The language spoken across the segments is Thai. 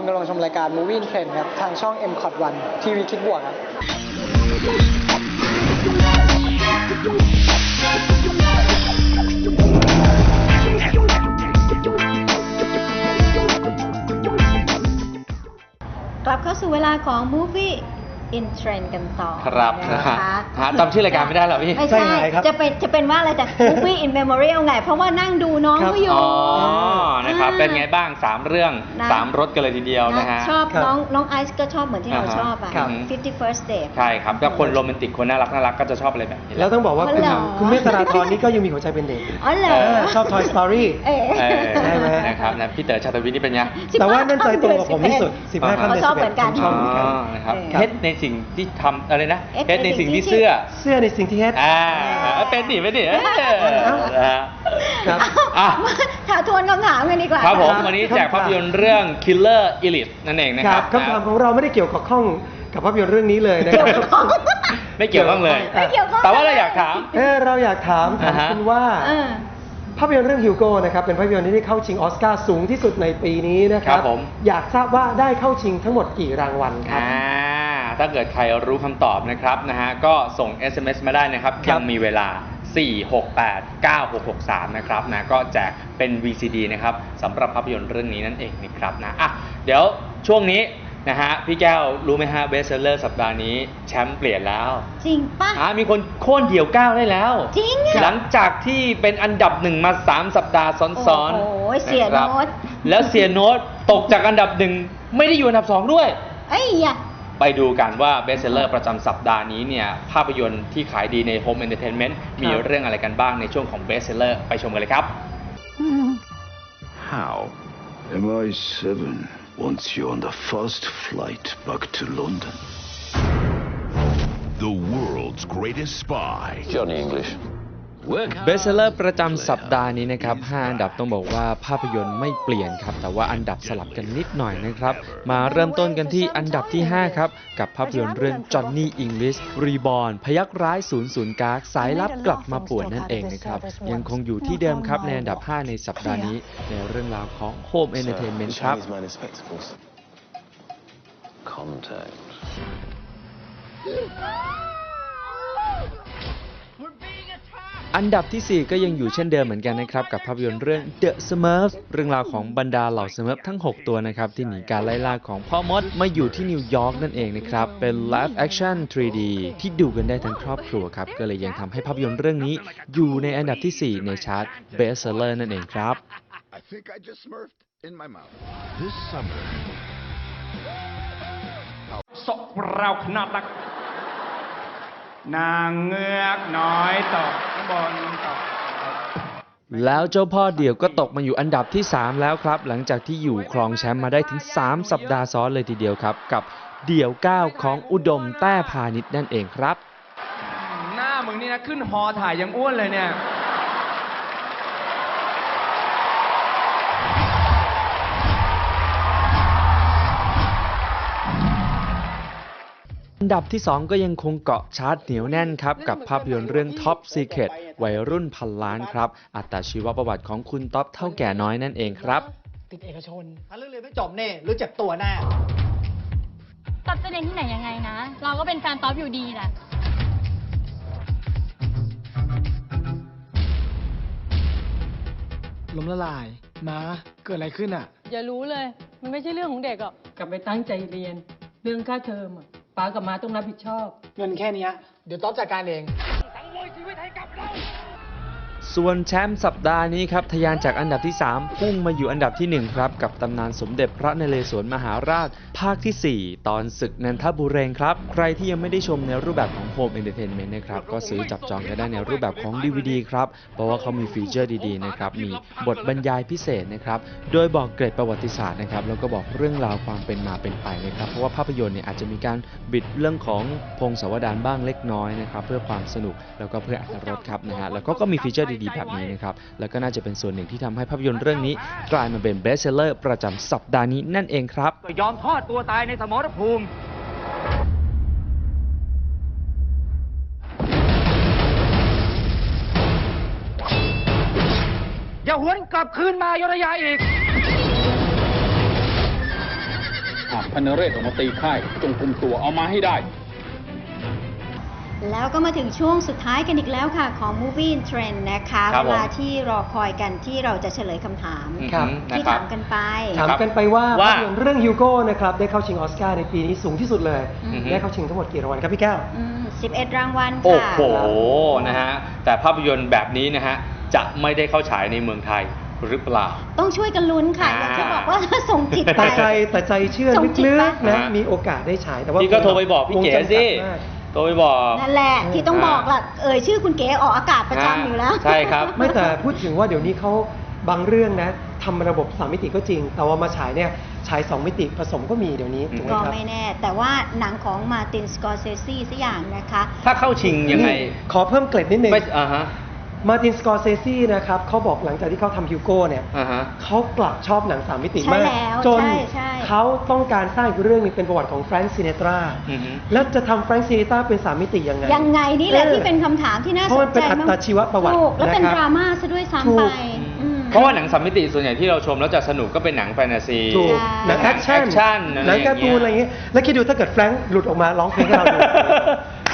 คุณกำลังชมรายการ Movie in Trend ครับ ทางช่อง m c o t 1ทีวีคิดบวกครับ กลับเข้าสู่เวลาของ Movie in Trend กันต่อครับนะนะคะ ฮะหาจำชื่อรายการไม่ได้เหรอพี่ ไม่ใช่ใช่ไงครับจะเป็นจะเป็นว่าอะไรแต่ Movie in Memory เอาไง เพราะว่านั่งดูน้องครับเขาอยู่ อ๋อนะครับอ่า เป็นไงบ้าง 3 เรื่อง นะ 3รถกันเลยทีเดียวนะฮะ ชอบครับน้องน้องไอซ์ก็ชอบเหมือนที่เราอ่าฮะชอบอะ ครับ 50 first day ใช่ครับถ้าคนโรแมนติกคนน่ารักน่ารักก็จะชอบอะไรแบบนี้แหแล้ละวต้องบอกว่าอ๋อคุณเหรอ คุณเมธราธรนี่ก็ยังมีหัวใจเป็นเด็กอ๋อเหรอเอเออชอบ Toy Story เออเออใช่ไหม นะครับนะพี่เต๋อชาตวิทนี่เป็นไง แต่ว่านั่นใจตรงกับผมที่สุด 15อ๋อคำเดือนชอบเหมือนกัน11ชอบเหมือนกันนะครับเออเฮ็ดในสิ่งที่ทำอะไรนะเฮ็ดเฮ็ดในในสิ่สิ่งงที่ที่เสื้อเสื้อในสิ่งที่เฮ็ด อ่าเป็นดิเป็นดิเออนะฮะ ครับ อะ ถามทวนคำถามกันดีกว่า ครับผมครับวันนี้แจกภาพยนตร์เรื่อง Killer Elite นั่นเองนะคครัรับบคำถามของเราไม่ได้เกี่ยวกับข้องกับภาพยนตร์เรื่องนี้เลยนะคเกี่ยรัวบกับของไม่เกี่ยวข้องเลย ไม่เกี่ยวข้อง แต่ว่าเราอยากถาม เออเราอยากถามถามอ่าฮะ คุณว่า เออ ภาพยนตร์เรื่องฮิวโก้นะครับเป็นภาพยนตร์ที่ได้เข้าชิงออสการ์สูงที่สุดในปีนี้นะคครัรับบผม อยากทราบว่าได้เข้าชิงทั้งหมดกี่รางวัลครับ อ่าถ้าเกิดใครรู้คำตอบนะครับนะฮะก็ส่ง SMS มาได้นะครับ ครับยังมีเวลา 468 9663 นะครับนะก็แจกเป็น VCD นะครับสำหรับภาพยนตร์เรื่องนี้นั่นเองนะครับนะอะเดี๋ยวช่วงนี้นะฮะพี่แก้วรู้ไหมฮะเบสเซอร์สัปดาห์นี้แชมป์เปลี่ยนแล้วจริงปะอ่ามีคนโค่นเดี่ยวก้าวได้แล้ว จริงอะหลังจากที่เป็นอันดับหนึ่งมา 3 สัปดาห์ซ้อนๆโอ้โหเสียะครับโน้ตแล้วเสียโน้ตตกจากอันดับหนึ่งไม่ได้อยู่อันดับสองด้วยไอ้ยะ ไปดูกันว่าเบสเซอร์ประจำสัปดาห์นี้เนี่ยภาพยนตร์ที่ขายดีใน Home Entertainment มีเรื่องอะไรกันบ้างในช่วงของเบสเซอร์ไปชมกันเลยครับ How? MI7 wants you on the first flight back to London. The world's greatest spy. Johnny English. เบสเซอร์ประจำสัปดาห์นี้นะครับ 5 อันดับต้องบอกว่าภาพยนตร์ไม่เปลี่ยนครับ แต่ว่าอันดับสลับกันนิดหน่อยนะครับ มาเริ่มต้นกันที่อันดับที่ 5 ครับ กับภาพยนตร์เรื่อง Johnny English Reborn พยักร้าย00กากสายลับกลับมาป่วนนั่นเองนะครับ ยังคงอยู่ที่เดิมครับในอันดับ 5 ในสัปดาห์นี้ ในเรื่องราวของ Home Entertainment ครับ Contact. อันดับทีสี่ 4 ก็ยังอยู่เช่นเดิมเหมือนกันนะครับ กับภาพยนตร์เรื่อง The Smurfs เรื่องราวของบรรดาเหล่า Smurf ทั้ง 6 ตัวนะครับ ที่หนีการไล่ล่าของพ่อมดมาอยู่ที่นิวยอร์กนั่นเองนะครับ เป็น live action 3D ที่ดูกันได้ทั้งครอบครัวครับ ก็เลยยังทำให้ภาพยนตร์เรื่องนี้อยู่ในอันดับทีสี่4 ในชาร์ต Best Seller นั่นเองครับ I think I just smurfed in my mouth. This summer, ศกเราขนาดนัก นางเงือกน้อยตกข้างบนตกแล้วเจ้าพ่อเดี่ยวก็ตกมาอยู่อันดับที่ 3 แล้วครับ หลังจากที่อยู่ครองแชมป์มาได้ถึง 3 สัปดาห์ซ้อนเลยทีเดียวครับ กับเดี่ยว 9 ของอุดมแต้พาณิชย์นั่นเองครับ หน้ามึงนี่นะขึ้นฮอถ่ายยังอ้วนเลยเนี่ย ดับที่ 2 ก็ยังคงเกาะชาร์ตเหนียวแน่นครับ กับภาพยนตร์เรื่อง Top Secret วัยรุ่นพันล้านครับ อัตชีวประวัติของคุณท็อปเท่าแก่น้อยนั่นเองครับ ติดเอกชน ถ้าเรื่องเรียนไม่จบเน่หรือเจ็บตัวแน่ต๊อบจะเรียนที่ไหนยังไงนะ เราก็เป็นแฟนต๊อบอยู่ดีแหละล้มละลายนะเกิดอะไรขึ้นอะ อย่ารู้เลย มันไม่ใช่เรื่องของเด็กหรอกกลับไปตั้งใจเรียน เรื่องค่าเทอมอะ ป้ากับมาต้องรับผิดชอบ เงินแค่เนี้ยเดี๋ยวต๊อบจัดการเอง ส่วนแชมป์สัปดาห์นี้ครับทะยานจากอันดับที่ 3 พุ่งมาอยู่อันดับทีหนึ่1 ครับกับตำนานสมเด็จพระนเรศวรมหาราช ภาคทีสี่ 4 ตอนศึกนันทบุเรงครับ ใครที่ยังไม่ได้ชมในรูปแบบของ Home Entertainment นะครับ ก็ซื้อจับจองกันได้ในรูปแบบของ DVD ครับ เพราะว่าเขามีฟีเจอร์ดีๆนะครับ มีบทบรรยายพิเศษนะครับ โดยบอกเกร็ดประวัติศาสตร์นะครับแล้วก็บอกเรื่องราวความเป็นมาเป็นไปนะครับ เพราะว่าภาพยนตร์เนี่ยอาจจะมีการบิดเรื่องของพงศาวดารบ้างเล็กน้อยนะครับเพื่อความสนุกแล้วก็เพื่ออรรถรสครับนะฮะแล้วก็ก็มีฟีเจอร์ดีๆแบบนี้นะครับ แล้วก็น่าจะเป็นส่วนหนึ่งที่ทำให้ภาพยนตร์เรื่องนี้ กลายมาเป็นเบสเซลเลอร์ประจำสัปดาห์นี้นั่นเองครับ ก็ยอมทอดตัวตายในสมรภูมิอย่าหวนกลับคืนมายุธยาอีกพันเรศออกมาตีค่าย จงคุมตัวเอามาให้ได้ แล้วก็มาถึงช่วงสุดท้ายกันอีกแล้วค่ะ ของ Movie in Trend นะคะครับเวลาผมที่รอคอยกันที่เราจะเฉลยคำถามครับอืมนะที่ครับ ถามกันไป ถามกันไปว่าว่า ภาพยนตร์เรื่องฮิวโก้นะครับได้เข้าชิงออสการ์ในปีนี้สูงที่สุดเลย อือฮึได้เข้าชิงทั้งหมดกี่รางวัลครับพี่แก้ว อืม11 รางวัลโอ้ค่ะ โห นะฮะ แต่ภาพยนตร์แบบนี้นะฮะ จะไม่ได้เข้าฉายในเมืองไทยหรือเปล่า ต้องช่วยกันลุ้นค่ะอ่าอย่างที่บอกว่า ส่งจิตไป แต่ใจแต่ใจเชื่อส่งจิตลึไปกๆนะอ่าฮะมีโอกาสได้ฉายแต่ว่าพี่ก็โทรไปบอกพี่เก๋วงจำกัดสิมาก โทรไปบอก นั่นแหละที่ต้องอ่าบอกล่ะเอ่ยชื่อคุณเก๋ออกอากาศประจำอยู่แล้ว ใช่ครับ ไม่แต่พูดถึงว่าเดี๋ยวนี้เขาบางเรื่องนะทำระบบสามมิติก็จริง แต่ว่ามาฉายเนี่ยฉายสองมิติผสมก็มีเดี๋ยวนี้ถูกไหมก็ครับ ไม่แน่ แต่ว่าหนังของมาตินสกอร์เซซีสักอย่างนะคะ ถ้าเข้าชิงยังไงนี่ขอเพิ่มเกร็ดนิดนึง ไม่อ่าฮะ มาตินสกอร์เซซีนะครับเขาบอกหลังจากที่เขาทำฮิวโก้เนี่ยอ่าฮะ เขากลับชอบหนังสามมิติใช่มากแล้วจนใช่ใช่ เขาต้องการสร้างอีกเรื่องหนึงเป็นประวัติของแฟรงค์ซินเนตราอือฮึ แล้วจะทำแฟรงค์ซินเนตราเป็นสามมิติยังไง ยังไงนี่แหละออที่เป็นคำถามที่น่าเพสราะนมันเป็นใจอัมากตชีวประวัติถูกและเป็นนะครับดราม่าซะด้วยถูซ้ำไปกอืม เพราะว่าหนังสามมิติส่วนใหญ่ที่เราชมแล้วจะสนุกก็เป็นหนังแฟนตาซีถูกใช่หนังแอคชั่นแอคชั่นอะไรหนังการ์ตูนอะไรอย่างเงี้ยแล้วคิดดูถ้าเกิดแฟรงค์หลุดออกมาร้องเพลงให้เราดู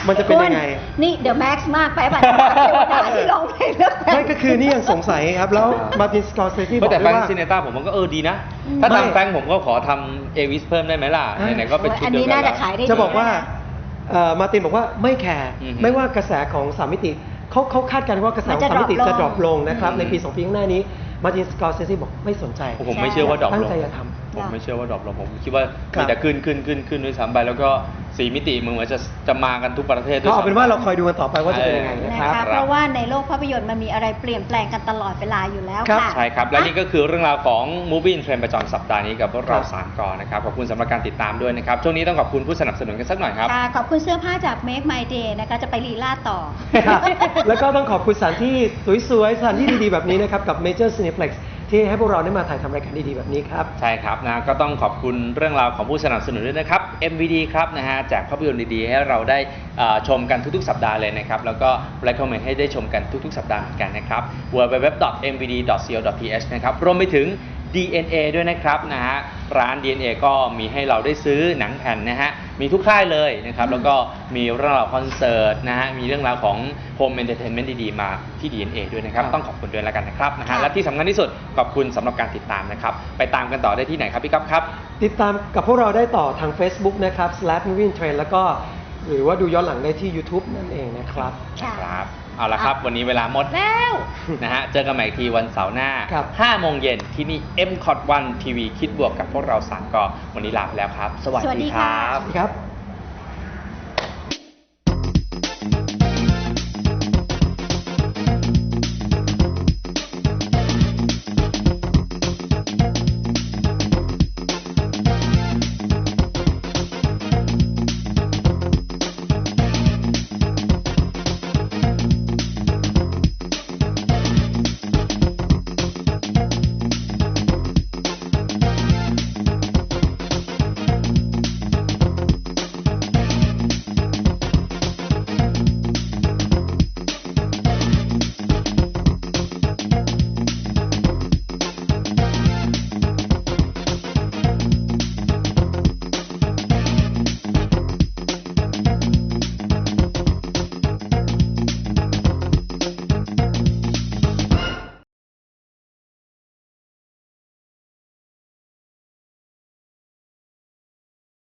มันจะเป็นยังไง คุณนี่เดี๋ยวแม็กซ์มากไปป่ะเทวดาที่ร้องเพลงเรื่องไม่ก็คือนี่ยังสงสัยครับ แล้วมาตินสกอร์เซซีบไม่อกแต่ด้แฟวยนว่า ซินเนต้าผมมันก็เออดีนะอืมถ้าไม่ทำแฟงผมก็ขอทำเอวิสเพิ่มได้ไหมล่ะ อะ ไหนๆก็เป็นชุดอันเดียวนี้กัน่านจะแล้ว ขายได้จะบอกว่าดีนเอ่อมาตินบอกว่าไม่แคร์อือฮึไม่ว่ากระแสของสามมิติเขาเขาคาดการณ์ว่ากระแสของสามมิติจะดรอปลงนะครับ อืม ในปีสองปีข้างหน้านี้มาตินสกอร์เซซีบอกไม่สนใจ ผมไม่เชื่อว่าดรอปตั้ลงงใจจะทำ ผมไม่เชื่อว่าดรอปลงผมคิดว่าครับมีแต่ขึ้นขึ้นขึ้นขึ้นด้วยซ้ำไปแล้วก็สีมิติมึงเหมือนจะจะมากันทุกประเทศด้วยก็เอาซ้ำเป็นว่าเราคอยดูกันต่อไปว่าจะเป็นยังไงนะนะคคะรับ เพราะว่าในโลกภาพยนตร์มันมีอะไรเปลี่ยนแปลงกันตลอดเวลาอยู่แล้วครับค่ะใช่ครับ และนี่ก็คือเรื่องราวของ Movie in Trend ประจำสัปดาห์นี้กับพวกเราครับสามกอนะครับ ขอบคุณสำหรับการติดตามด้วยนะครับ ช่วงนี้ต้องขอบคุณผู้สนับสนุนกันสักหน่อยครับค่ะขอบคุณเสื้อผ้าจาก Make My Day นะคะจะไปลีลาดต่อครับแล้วก็ต้องขอบคุณสถานที่สวยๆสถานที่ดีๆแบบนี้นะครับกับ Major Cineplex ที่ให้พวกเราได้มาถ่ายทำรายการดีๆแบบนี้ครับ ใช่ครับนะก็ต้องขอบคุณเรื่องราวของผู้สนับสนุนด้วยนะครับ MVD ครับนะฮะแจกภาพยนตร์ดีๆ ให้เราได้ชมกันทุกๆ สัปดาห์เลยนะครับ แล้วก็ recommend ให้ได้ชมกันทุกๆ สัปดาห์เหมือนกันนะครับ www.mvd.co.th นะครับรวมไปถึง DNA ด้วยนะครับนะฮะร้าน DNA ก็มีให้เราได้ซื้อหนังแผ่นนะฮะ มีทุกค่ายเลยนะครับ แล้วก็มีเรื่องราวคอนเสิร์ตนะฮะ มีเรื่องราวของ Home Entertainment ดีๆ มาที่ DNA ด้วยนะครับครับ ต้องขอบคุณด้วยแล้วกันนะครับนะฮะค่ะและที่สำคัญที่สุดขอบคุณสำหรับการติดตามนะครับ ไปตามกันต่อได้ที่ไหนครับพี่ก๊อฟครับ ติดตามกับพวกเราได้ต่อทาง Facebook นะครับ slash moving trend แล้วก็หรือว่าดูย้อนหลังได้ที่ YouTube นั่นเองนะครับค่ะครับ เอาละครับ วันนี้เวลาหมดแล้วนะฮะ เจอกันใหม่อีกทีวันเสาร์หน้าครับ5โมงเย็นที่นี่ m c o t 1 TV คิดบวกกับพวกเราสามกอวันนี้ลาไปแล้วครับ สวัสสวัสดีดีคค่ะรับครับ